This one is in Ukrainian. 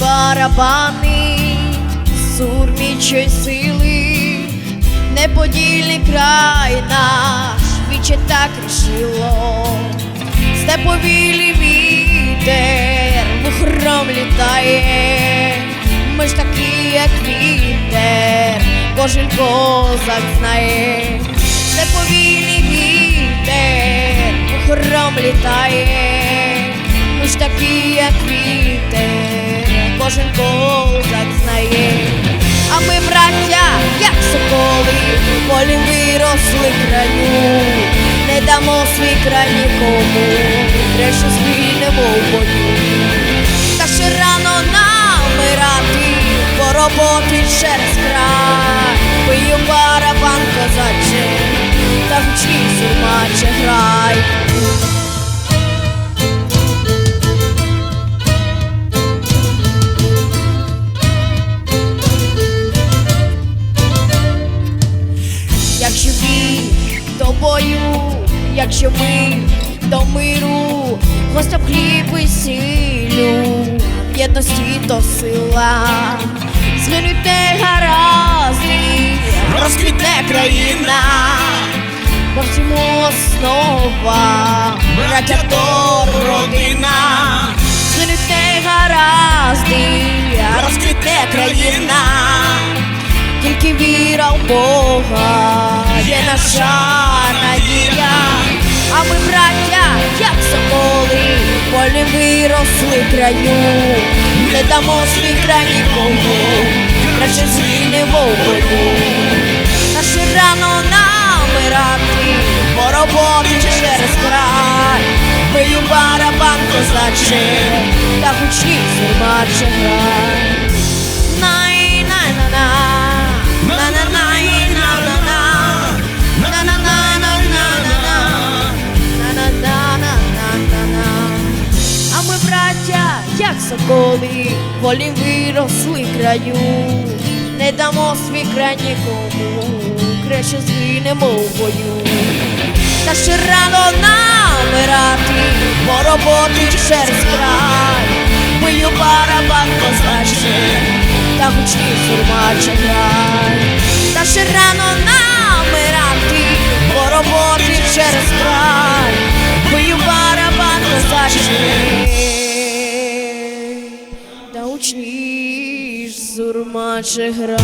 барабани, сурмічої сили, неподільний край наш віче так рішило, степовілі вітер, вухром літає, ми ж такі, як вітер, кожен козак знає, степовілі вітер, вухром літає, ми ж такі, як вітер, полі виросли краю, не дамо свій край нікому, краще звільнемо в бою. Та ще рано намирати, по роботи через край, пию барабан козаче, та гучні сурмаче грай. До бою, якщо ми до миру, гостям хліб і сілю, в єдності то сила, змінить негаразди, розквітне країна, бо всьому основа, браття то родина, тільки віра в Бога є наша надія, а ми, браття, як соколи, полі виросли краю, не дамо свій край нікому, краще в. Та ще рано намирати, по роботі через край, бию барабан козаче, та гучні сурмаче грай. Соколи, волі виросли краю, не дамо свій край нікому, краще згинемо в бою. Та ще рано намирати, по роботи через край, бою барабан козаче, та гучні сурмаче грай. Та ще рано намирати, по роботи гучніш сурма чи гра.